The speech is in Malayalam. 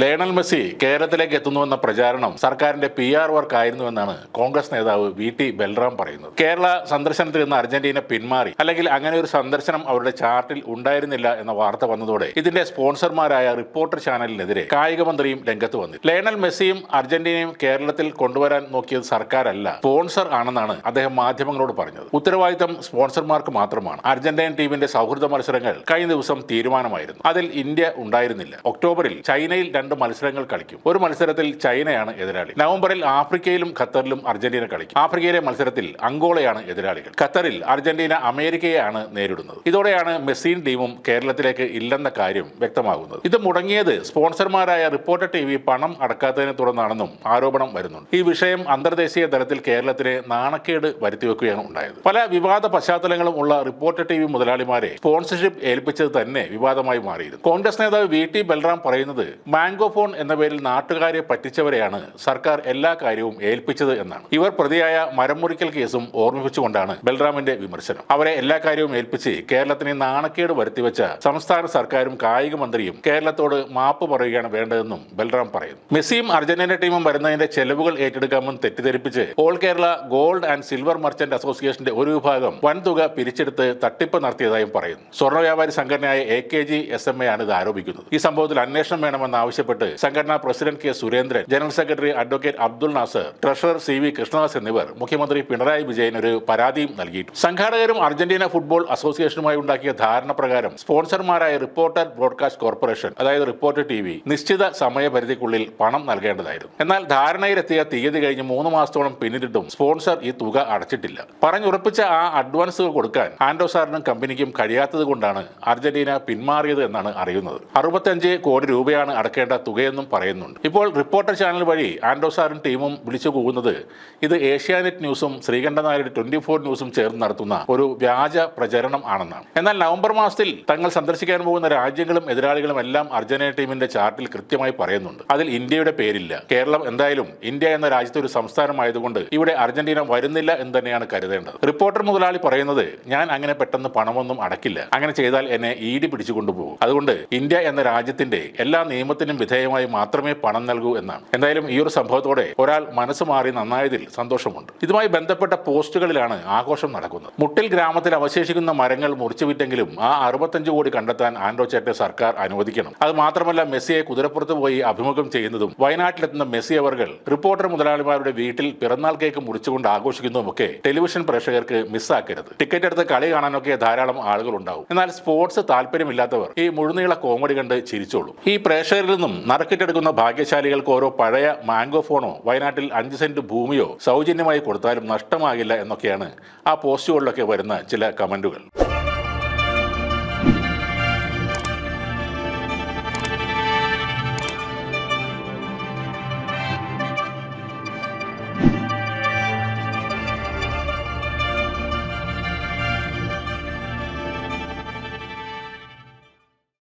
ലയണൽ മെസ്സി കേരളത്തിലേക്ക് എത്തുന്നുവെന്ന പ്രചാരണം സർക്കാരിന്റെ പി ആർ വർക്ക് ആയിരുന്നുവെന്നാണ് കോൺഗ്രസ് നേതാവ് വി ടി ബൽറാം പറയുന്നത്. കേരള സന്ദർശനത്തിൽ നിന്ന് അർജന്റീന പിന്മാറി. അല്ലെങ്കിൽ അങ്ങനെ ഒരു സന്ദർശനം അവരുടെ ചാർട്ടിൽ ഉണ്ടായിരുന്നില്ല എന്ന വാർത്ത വന്നതോടെ ഇതിന്റെ സ്പോൺസർമാരായ റിപ്പോർട്ടർ ചാനലിനെതിരെ കായിക മന്ത്രിയും രംഗത്ത് വന്നു ലയണൽ മെസ്സിയും അർജന്റീനയും കേരളത്തിൽ കൊണ്ടുവരാൻ നോക്കിയത് സർക്കാരല്ല സ്പോൺസർ ആണെന്നാണ് അദ്ദേഹം മാധ്യമങ്ങളോട് പറഞ്ഞത്. ഉത്തരവാദിത്തം സ്പോൺസർമാർക്ക് മാത്രമാണ്. അർജന്റീൻ ടീമിന്റെ സൗഹൃദ മത്സരങ്ങൾ കഴിഞ്ഞ ദിവസം തീരുമാനമായിരുന്നു. അതിൽ ഇന്ത്യ ഉണ്ടായിരുന്നില്ല. ഒക്ടോബറിൽ ചൈനയിൽ രണ്ട് മത്സരങ്ങൾ കളിക്കും. ഒരു മത്സരത്തിൽ ചൈനയാണ് എതിരാളി. നവംബറിൽ ആഫ്രിക്കയിലും ഖത്തറിലും അർജന്റീന കളിക്കും. ആഫ്രിക്കയിലെ മത്സരത്തിൽ അങ്കോളയാണ് എതിരാളികൾ. ഖത്തറിൽ അർജന്റീന അമേരിക്കയെയാണ് നേരിടുന്നത്. ഇതോടെയാണ് മെസ്സീൻ ടീമും കേരളത്തിലേക്ക് ഇല്ലെന്ന കാര്യം വ്യക്തമാകുന്നത്. ഇത് മുടങ്ങിയത് സ്പോൺസർമാരായ റിപ്പോർട്ടർ ടി പണം അടക്കാത്തതിനെ തുടർന്നാണെന്നും ആരോപണം വരുന്നുണ്ട്. ഈ വിഷയം അന്തർദേശീയ തലത്തിൽ കേരളത്തിന് നാണക്കേട് വരുത്തിവെക്കുകയാണ് ഉണ്ടായത്. പല വിവാദ പശ്ചാത്തലങ്ങളും ഉള്ള റിപ്പോർട്ടർ ടി മുതലാളിമാരെ സ്പോൺസർഷിപ്പ് ഏൽപ്പിച്ചത് തന്നെ വിവാദമായി മാറിയിരുന്നു. കോൺഗ്രസ് നേതാവ് വി ടി ബൽറാം പറയുന്നത് മാംഗോ ഫോൺ എന്ന പേരിൽ നാട്ടുകാരെ പറ്റിച്ചവരെയാണ് സർക്കാർ എല്ലാ കാര്യവും ഏൽപ്പിച്ചത് എന്നാണ്. ഇവർ പ്രതിയായ മരമുറിക്കൽ കേസും ഓർമ്മിപ്പിച്ചുകൊണ്ടാണ് ബൽറാമിന്റെ വിമർശനം. അവരെ എല്ലാ കാര്യവും ഏൽപ്പിച്ച് കേരളത്തിന് നാണക്കേട് വരുത്തിവെച്ച സംസ്ഥാന സർക്കാരും കായിക മന്ത്രിയും കേരളത്തോട് മാപ്പ് പറയുകയാണ് വേണ്ടതെന്നും ബൽറാം പറയുന്നു. മെസ്സിയും അർജന്റീന ടീമും വരുന്നതിന്റെ ചെലവുകൾ ഏറ്റെടുക്കാമെന്ന് തെറ്റിദ്ധരിപ്പിച്ച് all Kerala gold and silver merchant അസോസിയേഷന്റെ ഒരു വിഭാഗം വൻതുക പിരിച്ചെടുത്ത് തട്ടിപ്പ് നടത്തിയതായും പറയുന്നു. സ്വർണ വ്യാപാരി സംഘടനയായ A K G S M A ആണ് ഇത് ആരോപിക്കുന്നത്. ഈ സംഭവത്തിൽ അന്വേഷണം വേണമെന്ന് ആവശ്യപ്പെട്ട് സംഘടനാ president K Surendran general secretary advocate Abdul Nasar treasurer C V Krishnadas എന്നിവർ മുഖ്യമന്ത്രി പിണറായി വിജയൻ ഒരു പരാതിയും നൽകിയിട്ടു സംഘാടകരും അർജന്റീന ഫുട്ബോൾ അസോസിയേഷനുമായി ഉണ്ടാക്കിയ ധാരണ പ്രകാരം സ്പോൺസർമാരായ റിപ്പോർട്ടർ ബ്രോഡ്കാസ്റ്റ് കോർപ്പറേഷൻ അതായത് റിപ്പോർട്ടർ ടി വി നിശ്ചിത സമയപരിധിക്കുള്ളിൽ പണം നൽകേണ്ടതായിരുന്നു. എന്നാൽ ധാരണയിലെത്തിയ തീയതി കഴിഞ്ഞ് മൂന്ന് മാസത്തോളം പിന്നിട്ടിട്ടും സ്പോൺസർ ഈ തുക അടച്ചിട്ടില്ല. പറഞ്ഞുറപ്പിച്ച ആ അഡ്വാൻസ് കൊടുക്കാൻ ആൻഡോ സാറിനും കമ്പനിക്കും കഴിയാത്തത് കൊണ്ടാണ് അർജന്റീന പിന്മാറിയത് എന്നാണ് അറിയുന്നത്. അറുപത്തഞ്ച് കോടി രൂപയാണ് അടക്കേണ്ട തുകയെന്നും പറയുന്നുണ്ട്. ഇപ്പോൾ റിപ്പോർട്ടർ ചാനൽ വഴി ആൻഡോ സാറും ടീമും വിളിച്ചു പോകുന്നത് ഇത് ഏഷ്യാനെറ്റ് ന്യൂസും ശ്രീകണ്ഠൻ നായരുടെ ട്വന്റി ഫോർ ന്യൂസും ചേർന്ന് നടത്തുന്ന ഒരു വ്യാജ പ്രചരണം ആണെന്നാണ്. എന്നാൽ നവംബർ മാസത്തിൽ തങ്ങൾ സന്ദർശിക്കാൻ പോകുന്ന രാജ്യങ്ങളും എതിരാളികളും എല്ലാം അർജന്റീന ടീമിന്റെ ചാർട്ടിൽ കൃത്യമായി പറയുന്നുണ്ട്. അതിൽ ഇന്ത്യയുടെ പേരില്ല. കേരളം എന്തായാലും ഇന്ത്യ എന്ന രാജ്യത്തെ ഒരു സംസ്ഥാനമായതുകൊണ്ട് ഇവിടെ അർജന്റീന വരുന്നില്ല എന്ന് തന്നെയാണ് കരുതേണ്ടത്. റിപ്പോർട്ടർ മുതലാളി പറയുന്നത് ഞാൻ അങ്ങനെ പെട്ടെന്ന് പണമൊന്നും അടക്കില്ല. അങ്ങനെ ചെയ്താൽ എന്നെ പിടിച്ചു കൊണ്ടുപോകും. അതുകൊണ്ട് ഇന്ത്യ എന്ന രാജ്യത്തിന്റെ എല്ലാ നിയമത്തിനും വിധേയമായി മാത്രമേ പണം നൽകൂ എന്നാണ്. എന്തായാലും ഈ ഒരു സംഭവത്തോടെ ഒരാൾ മനസ്സ് മാറി നന്നായതിൽ സന്തോഷമുണ്ട്. ഇതുമായി ബന്ധപ്പെട്ട പോസ്റ്റുകളിലാണ് ആഘോഷം നടക്കുന്നത്. മുട്ടിൽ ഗ്രാമത്തിൽ അവശേഷിക്കുന്ന മരങ്ങൾ മുറിച്ചുവിറ്റെങ്കിലും ആ അറുപത്തഞ്ച് കോടി കണ്ടെത്താൻ ആൻഡ്രോ ചേട്ടെ സർക്കാർ അനുവദിക്കണം. അത് മാത്രമല്ല മെസ്സിയെ കുതിരപ്പുറത്ത് പോയി അഭിമുഖം ചെയ്യുന്നതും വയനാട്ടിലെത്തുന്ന മെസ്സി അവർകൾ റിപ്പോർട്ടർ മുതലാളിമാരുടെ വീട്ടിൽ പിറന്നാൾ കേക്ക് മുറിച്ചുകൊണ്ട് ആഘോഷിക്കുന്നതുമൊക്കെ ടെലിവിഷൻ പ്രേക്ഷകർക്ക് മിസ്സാക്കരുത്. ടിക്കറ്റ് എടുത്ത് കളി കാണാനൊക്കെ ധാരാളം ആളുകൾ ഉണ്ടാവും. എന്നാൽ സ്പോർട്സ് താല്പര്യമില്ലാത്തവർ ഈ മുഴുനീള കോമഡി കണ്ട് ചിരിച്ചോളും. ഈ പ്രേക്ഷകരിൽ നിന്നും നറുക്കിട്ടെടുക്കുന്ന ഭാഗ്യശാലികൾക്ക് ഓരോ പഴയ മാംഗോ ഫോണോ വയനാട്ടിൽ അഞ്ച് സെന്റ് ഭൂമിയോ സൗജന്യമായി കൊടുത്താലും നഷ്ടമാകില്ല എന്നൊക്കെയാണ് ആ പോസ്റ്റുകളിലൊക്കെ വരുന്ന ചില കമന്റുകൾ.